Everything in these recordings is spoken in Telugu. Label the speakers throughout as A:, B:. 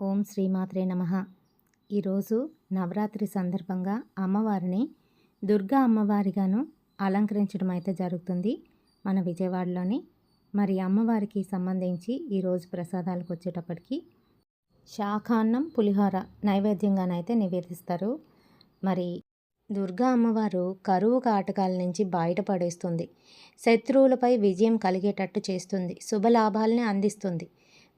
A: ఓం శ్రీమాత్రే నమ. ఈరోజు నవరాత్రి సందర్భంగా అమ్మవారిని దుర్గా అమ్మవారిగాను అలంకరించడం అయితే జరుగుతుంది మన విజయవాడలోని. మరి అమ్మవారికి సంబంధించి ఈరోజు ప్రసాదాలకు వచ్చేటప్పటికి శాఖాన్నం పులిహోర నైవేద్యంగానైతే నివేదిస్తారు. మరి దుర్గా అమ్మవారు కరువు కాటకాల నుంచి బయటపడేస్తుంది. శత్రువులపై విజయం కలిగేటట్టు చేస్తుంది. శుభలాభాలని అందిస్తుంది.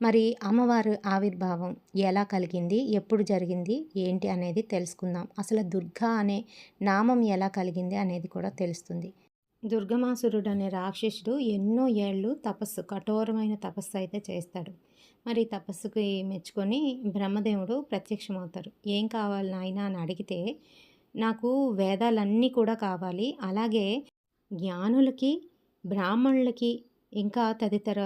A: మరి అమ్మవారు ఆవిర్భావం ఎలా కలిగింది? ఎప్పుడు జరిగింది? ఏంటి అనేది తెలుసుకుందాం. అసలు దుర్గా అనే నామం ఎలా కలిగింది అనేది కూడా తెలుస్తుంది. దుర్గమాసురుడు అనే రాక్షసుడు ఎన్నో ఏళ్ళు తపస్సు కఠోరమైన తపస్సు అయితే చేస్తాడు. మరి తపస్సుకి మెచ్చుకొని బ్రహ్మదేవుడు ప్రత్యక్షమవుతారు. ఏం కావాలి నాయన అని అడిగితే నాకు వేదాలన్నీ కూడా కావాలి. అలాగే జ్ఞానులకి బ్రాహ్మణులకి ఇంకా తదితర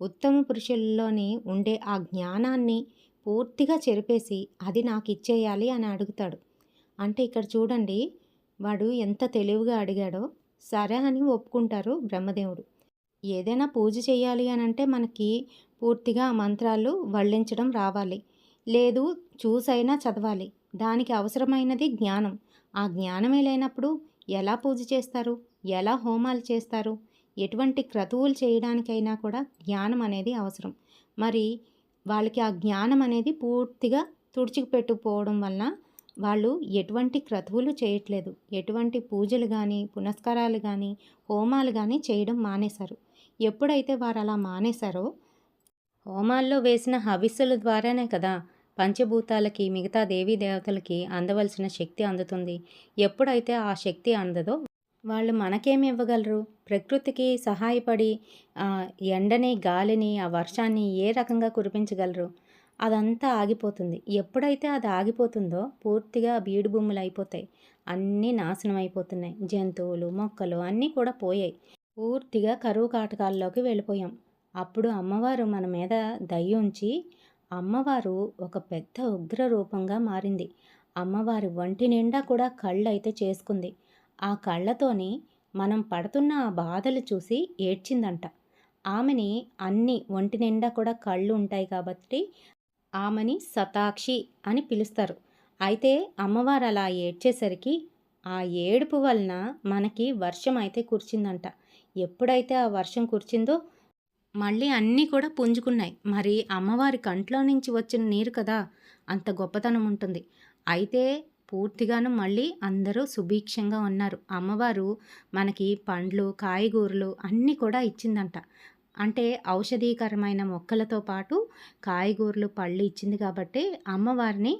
A: ఉత్తమ పురుషుల్లోని ఉండే ఆ జ్ఞానాన్ని పూర్తిగా చెరిపేసి అది నాకు ఇచ్చేయాలి అని అడుగుతాడు. అంటే ఇక్కడ చూడండి వాడు ఎంత తెలివిగా అడిగాడో సరే అని ఒప్పుకుంటారు బ్రహ్మదేవుడు. ఏదైనా పూజ చేయాలి అని అంటే మనకి పూర్తిగా మంత్రాలు వల్లించడం రావాలి. లేదు చూసైనా చదవాలి. దానికి అవసరమైనది జ్ఞానం. ఆ జ్ఞానమే లేనప్పుడు ఎలా పూజ చేస్తారు? ఎలా హోమాలు చేస్తారు? ఎటువంటి క్రతువులు చేయడానికైనా కూడా జ్ఞానం అనేది అవసరం. మరి వాళ్ళకి ఆ జ్ఞానం అనేది పూర్తిగా తుడిచిపెట్టుకుపోవడం వలన వాళ్ళు ఎటువంటి క్రతువులు చేయట్లేదు. ఎటువంటి పూజలు కానీ పునస్కారాలు కానీ హోమాలు కానీ చేయడం మానేశారు. ఎప్పుడైతే వారు అలా మానేశారో హోమాల్లో వేసిన హవిస్సుల ద్వారానే కదా పంచభూతాలకి మిగతా దేవీ దేవతలకి అందవలసిన శక్తి అందుతుంది. ఎప్పుడైతే ఆ శక్తి అందదో వాళ్ళు మనకేమి ఇవ్వగలరు? ప్రకృతికి సహాయపడి ఎండని గాలిని ఆ వర్షాన్ని ఏ రకంగా కురిపించగలరు? అదంతా ఆగిపోతుంది. ఎప్పుడైతే అది ఆగిపోతుందో పూర్తిగా బీడు భూములు అయిపోతాయి. అన్నీ నాశనం అయిపోతున్నాయి. జంతువులు మొక్కలు అన్నీ కూడా పోయాయి. పూర్తిగా కరువు కాటకాల్లోకి వెళ్ళిపోయాం. అప్పుడు అమ్మవారు మన మీద దయ ఉంచి అమ్మవారు ఒక పెద్ద ఉగ్ర రూపంగా మారింది. అమ్మవారి ఒంటి నిండా కూడా కళ్ళు అయితే చేసుకుంది. ఆ కళ్ళతోని మనం పడుతున్న ఆ బాధలు చూసి ఏడ్చిందంట. ఆమెని అన్ని ఒంటి నిండా కూడా కళ్ళు ఉంటాయి కాబట్టి ఆమెని సతాక్షి అని పిలుస్తారు. అయితే అమ్మవారు అలా ఏడ్చేసరికి ఆ ఏడుపు వలన మనకి వర్షం అయితే కురిచిందంట. ఎప్పుడైతే ఆ వర్షం కురిచిందో మళ్ళీ అన్నీ కూడా పుంజుకున్నాయి. మరి అమ్మవారి కంట్లో నుంచి వచ్చిన నీరు కదా అంత గొప్పతనం ఉంటుంది. అయితే పూర్తిగాను మళ్ళీ అందరూ సుభీక్షంగా ఉన్నారు. అమ్మవారు మనకి పండ్లు కాయగూరలు అన్నీ కూడా ఇచ్చిందంట. అంటే ఔషధీకరమైన మొక్కలతో పాటు కాయగూరలు పళ్ళు ఇచ్చింది కాబట్టి అమ్మవారిని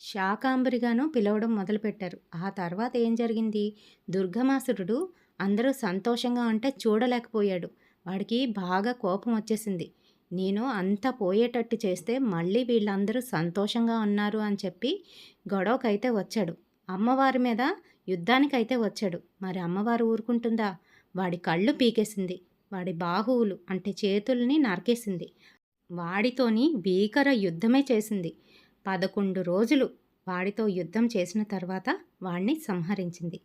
A: శాకాంబరిగాను పిలవడం మొదలుపెట్టారు. ఆ తర్వాత ఏం జరిగింది? దుర్గమాసురుడు అందరూ సంతోషంగా ఉంటే చూడలేకపోయాడు. వాడికి బాగా కోపం వచ్చేసింది. నేను అంతా పోయేటట్టు చేస్తే మళ్ళీ వీళ్ళందరూ సంతోషంగా ఉన్నారు అని చెప్పి గొడవకైతే వచ్చాడు. అమ్మవారి మీద యుద్ధానికైతే వచ్చాడు. మరి అమ్మవారు ఊరుకుంటుందా? వాడి కళ్ళు పీకేసింది. వాడి బాహువులు అంటే చేతుల్ని నరికేసింది. వాడితోని భీకర యుద్ధమే చేసింది. పదకొండు రోజులు వాడితో యుద్ధం చేసిన తర్వాత వాణ్ణి సంహరించింది.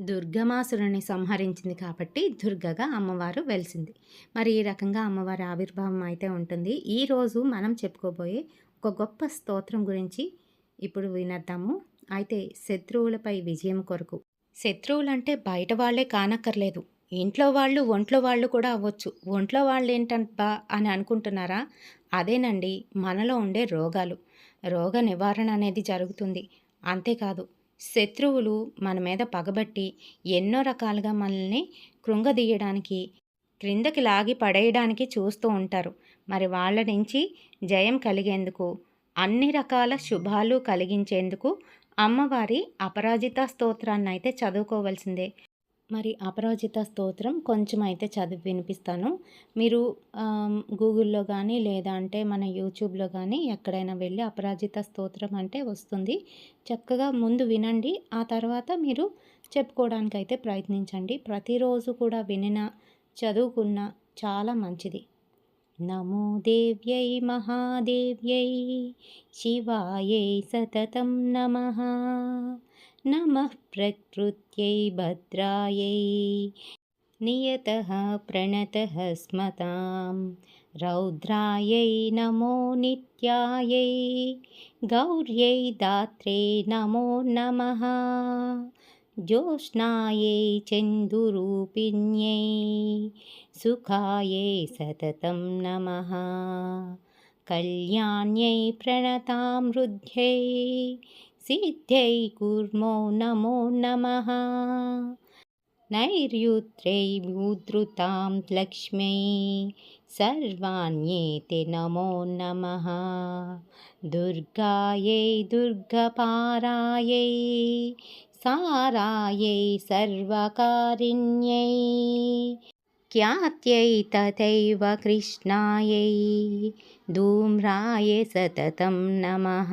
A: దుర్గమాసురుని సంహరించింది కాబట్టి దుర్గగా అమ్మవారు వెలిసింది. మరి ఈ రకంగా అమ్మవారి ఆవిర్భావం అయితే ఉంటుంది. ఈరోజు మనం చెప్పుకోబోయే ఒక గొప్ప స్తోత్రం గురించి ఇప్పుడు వినద్దాము. అయితే శత్రువులపై విజయం కొరకు. శత్రువులంటే బయట వాళ్ళే కానక్కర్లేదు. ఇంట్లో వాళ్ళు ఒంట్లో వాళ్ళు కూడా అవ్వచ్చు. ఒంట్లో వాళ్ళు ఏంటబ్బా అని అనుకుంటున్నారా? అదేనండి మనలో ఉండే రోగాలు. రోగ నివారణ అనేది జరుగుతుంది. అంతేకాదు శత్రువులు మన మీద పగబట్టి ఎన్నో రకాలుగా మనల్ని కృంగదీయడానికి క్రిందకి లాగి పడేయడానికి చూస్తూ ఉంటారు. మరి వాళ్ళ నుంచి జయం కలిగేందుకు అన్ని రకాల శుభాలు కలిగించేందుకు అమ్మవారి అపరాజిత స్తోత్రాన్ని అయితే చదువుకోవాల్సిందే. మరి అపరాజిత స్తోత్రం కొంచెం అయితే చదివి వినిపిస్తాను. మీరు గూగుల్లో కానీ లేదా అంటే మన యూట్యూబ్లో కానీ ఎక్కడైనా వెళ్ళి అపరాజిత స్తోత్రం అంటే వస్తుంది. చక్కగా ముందు వినండి. ఆ తర్వాత మీరు చెప్పుకోవడానికి అయితే ప్రయత్నించండి. ప్రతిరోజు కూడా వినిన చదువుకున్న చాలా మంచిది. नमो देव्यै महादेव्यै शिवायै सततं नमः। नमः प्रकृत्यै भद्रायै नियतः प्रणतः स्मतां। रौद्रायै नमो नित्यायै गौर्यै दात्रे नमो नमः। ज्योत्स्नायै चन्दुरूपिण्यै सुखायै सततं नमः कल्याण्यै प्रणतामृद्ध्यै सिद्ध्यै कुर्मो नमो नमः नैर्युत्रै उद्धृतां लक्ष्म्यै सर्वाण्येते नमो नमः दुर्गायै दुर्गपारायै सारायै सर्वकारिण्यै। ख्यात्यै तथैव कृष्णायै। धूम्राय सततं नमः।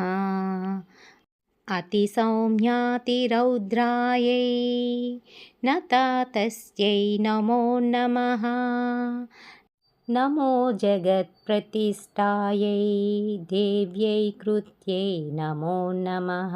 A: अतिसौम्यातिरौद्रायै। नता तस्यै नमो नमः। नमो जगत्प्रतिष्ठायै। देव्यै कृत्यै नमो नमः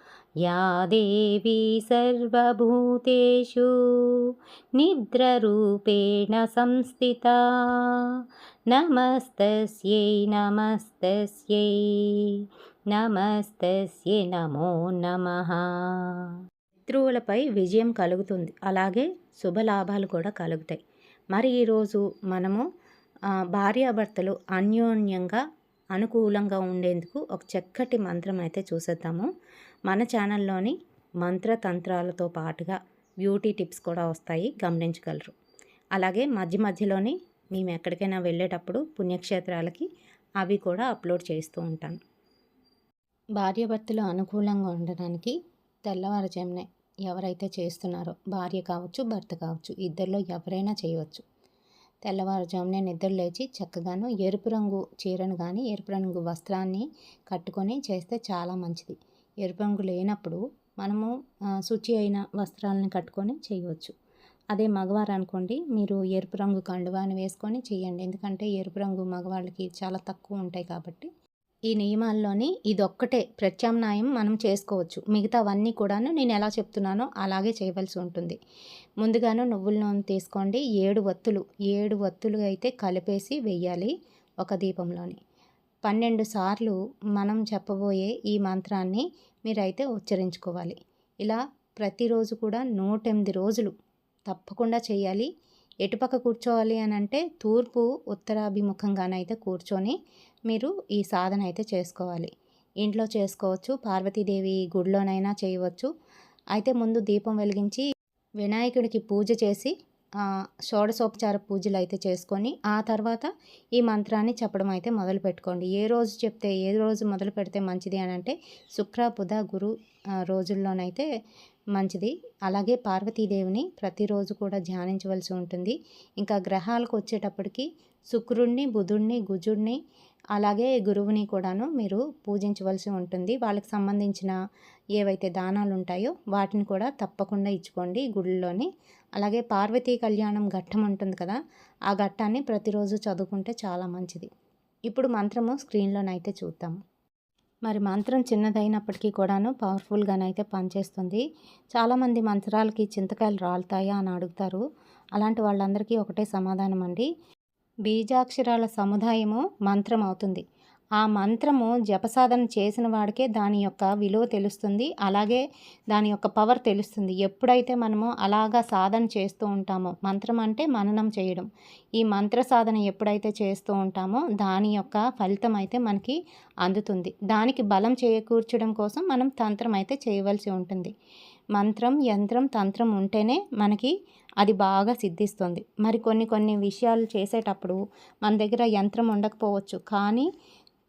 A: या देवी सर्वभूतेषु निद्ररूपेण संस्थिता नमस्तस्यै नमस्तस्यै నమస్తస్యే నమో నమ శత్రువులపై విజయం కలుగుతుంది అలాగే శుభలాభాలు కూడా కలుగుతాయి మరి ఈరోజు మనము భార్యాభర్తలు అన్యోన్యంగా అనుకూలంగా ఉండేందుకు ఒక చక్కటి మంత్రం అయితే చూసేద్దాము మన ఛానల్లోని మంత్రతంత్రాలతో పాటుగా బ్యూటీ టిప్స్ కూడా వస్తాయి గమనించగలరు. అలాగే మధ్య మధ్యలోనే మేము ఎక్కడికైనా వెళ్ళేటప్పుడు పుణ్యక్షేత్రాలకి అవి కూడా అప్లోడ్ చేస్తూ ఉంటాను. భార్యాభర్తలు అనుకూలంగా ఉండడానికి తెల్లవారుజామునే ఎవరైతే చేస్తున్నారో భార్య కావచ్చు భర్త కావచ్చు ఇద్దరిలో ఎవరైనా చేయవచ్చు. తెల్లవారుజామునే నిద్ర లేచి చక్కగాను ఎరుపు రంగు చీరను కానీ ఎరుపు రంగు వస్త్రాన్ని కట్టుకొని చేస్తే చాలా మంచిది. ఎరుపు రంగు లేనప్పుడు మనము శుచి అయిన వస్త్రాలను కట్టుకొని చేయవచ్చు. అదే మగవారు అనుకోండి మీరు ఎరుపు రంగు కండువాని వేసుకొని చేయండి. ఎందుకంటే ఎరుపు రంగు మగవాళ్ళకి చాలా తక్కువ ఉంటాయి కాబట్టి. ఈ నియమాల్లోని ఇదొక్కటే ప్రత్యామ్నాయం మనం చేసుకోవచ్చు. మిగతావన్నీ కూడాను నేను ఎలా చెప్తున్నానో అలాగే చేయవలసి ఉంటుంది. ముందుగాను నువ్వుల నూనె తీసుకోండి. ఏడు వత్తులు ఏడు వత్తులు అయితే కలిపేసి వెయ్యాలి ఒక దీపంలోని. పన్నెండు సార్లు మనం చెప్పబోయే ఈ మంత్రాన్ని మీరైతే ఉచ్చరించుకోవాలి. ఇలా ప్రతిరోజు కూడా నూట ఎనిమిది రోజులు తప్పకుండా చేయాలి. ఎటుపక్క కూర్చోవాలి అని అంటే తూర్పు ఉత్తరాభిముఖంగానైతే కూర్చొని మీరు ఈ సాధన అయితే చేసుకోవాలి. ఇంట్లో చేసుకోవచ్చు పార్వతీదేవి గుడిలోనైనా చేయవచ్చు. అయితే ముందు దీపం వెలిగించి వినాయకుడికి పూజ చేసి షోడశోపచార పూజలు అయితే చేసుకొని ఆ తర్వాత ఈ మంత్రాన్ని చెప్పడం అయితే మొదలు పెట్టుకోండి ఏ రోజు చెప్తే ఏ రోజు మొదలు పెడితే మంచిది అని అంటే శుక్ర బుధ గురు రోజుల్లోనైతే మంచిది. అలాగే పార్వతీదేవిని ప్రతిరోజు కూడా ధ్యానించవలసి ఉంటుంది. ఇంకా గ్రహాలకు వచ్చేటప్పటికి శుక్రుణ్ణి బుధుణ్ణి గుజుడిని అలాగే గురువుని కూడాను మీరు పూజించవలసి ఉంటుంది. వాళ్ళకి సంబంధించిన ఏవైతే దానాలు ఉంటాయో వాటిని కూడా తప్పకుండా ఇచ్చుకోండి గుడిలోని అలాగే పార్వతీ కళ్యాణం ఘట్టం ఉంటుంది కదా ఆ ఘట్టాన్ని ప్రతిరోజు చదువుకుంటే చాలా మంచిది. ఇప్పుడు మంత్రము స్క్రీన్లోనైతే చూద్దాము మరి మంత్రం చిన్నదైనప్పటికీ కూడాను పవర్ఫుల్గానైతే పనిచేస్తుంది. చాలామంది మంత్రాలకి చింతకాయలు రాలుతాయా అని అడుగుతారు. అలాంటి వాళ్ళందరికీ ఒకటే సమాధానం అండి బీజాక్షరాల సముదాయము మంత్రం అవుతుంది. ఆ మంత్రము జపసాధన చేసిన వాడికే దాని యొక్క విలువ తెలుస్తుంది. అలాగే దాని యొక్క పవర్ తెలుస్తుంది. ఎప్పుడైతే మనము అలాగా సాధన చేస్తూ ఉంటామో మంత్రం అంటే మననం చేయడం ఈ మంత్ర సాధన ఎప్పుడైతే చేస్తూ ఉంటామో దాని యొక్క ఫలితం అయితే మనకి అందుతుంది. దానికి బలం చేకూర్చడం కోసం మనం తంత్రం అయితే చేయవలసి ఉంటుంది. మంత్రం యంత్రం తంత్రం ఉంటేనే మనకి అది బాగా సిద్ధిస్తుంది. మరి కొన్ని కొన్ని విషయాలు చేసేటప్పుడు మన దగ్గర యంత్రం ఉండకపోవచ్చు. కానీ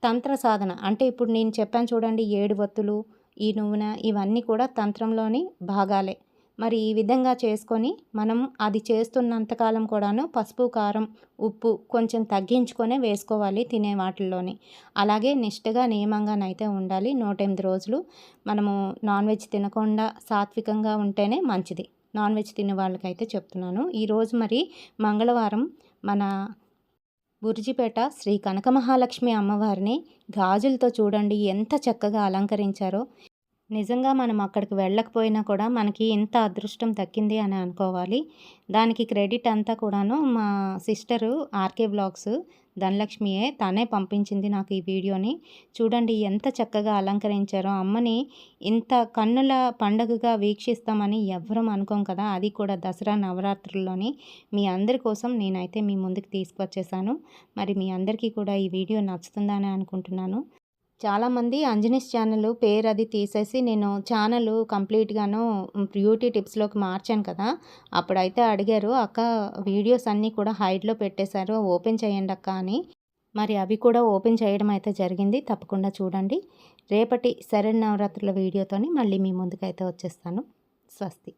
A: తంత్ర సాధన. అంటే ఇప్పుడు నేను చెప్పాను చూడండి ఏడు వత్తులు ఈ నూనె ఇవన్నీ కూడా తంత్రంలోని భాగాలే. మరి ఈ విధంగా చేసుకొని మనం అది చేస్తున్నంతకాలం కూడాను పసుపు కారం ఉప్పు కొంచెం తగ్గించుకొనే వేసుకోవాలి తినే వాటిల్లోని. అలాగే నిష్టగా నియమంగానైతే ఉండాలి. నూట ఎనిమిది రోజులు మనము నాన్ వెజ్ తినకుండా సాత్వికంగా ఉంటేనే మంచిది. నాన్ వెజ్ తినే వాళ్ళకైతే చెప్తున్నాను. ఈరోజు మరి మంగళవారం మన బుర్జిపేట శ్రీ కనకమహాలక్ష్మి అమ్మవారిని గాజులతో చూడండి ఎంత చక్కగా అలంకరించారో. నిజంగా మనం అక్కడికి వెళ్ళకపోయినా కూడా మనకి ఇంత అదృష్టం దక్కింది అని అనుకోవాలి. దానికి క్రెడిట్ అంతా కూడాను మా సిస్టరు ఆర్కే బ్లాగ్స్ ధనలక్ష్మియే తనే పంపించింది నాకు ఈ వీడియోని. చూడండి ఎంత చక్కగా అలంకరించారో. అమ్మని ఇంత కన్నుల పండగగా వీక్షిస్తామని ఎవ్వరం అనుకోం కదా. అది కూడా దసరా నవరాత్రుల్లోని. మీ అందరి కోసం నేనైతే మీ ముందుకు తీసుకొచ్చేసాను మరి మీ అందరికీ కూడా ఈ వీడియో నచ్చుతుందని అనుకుంటున్నాను. చాలామంది అంజనీస్ ఛానల్ పేరు అది తీసేసి నేను ఛానల్ కంప్లీట్గాను బ్యూటీ టిప్స్లోకి మార్చాను కదా అప్పుడైతే అడిగారు అక్క వీడియోస్ అన్నీ కూడా హైడ్లో పెట్టేశారు ఓపెన్ చేయండి అక్క అని. మరి అవి కూడా ఓపెన్ చేయడం అయితే జరిగింది తప్పకుండా చూడండి. రేపటి శరణ్ నవరాత్రుల వీడియోతోని మళ్ళీ మీ ముందుకైతే వచ్చేస్తాను. స్వస్తి.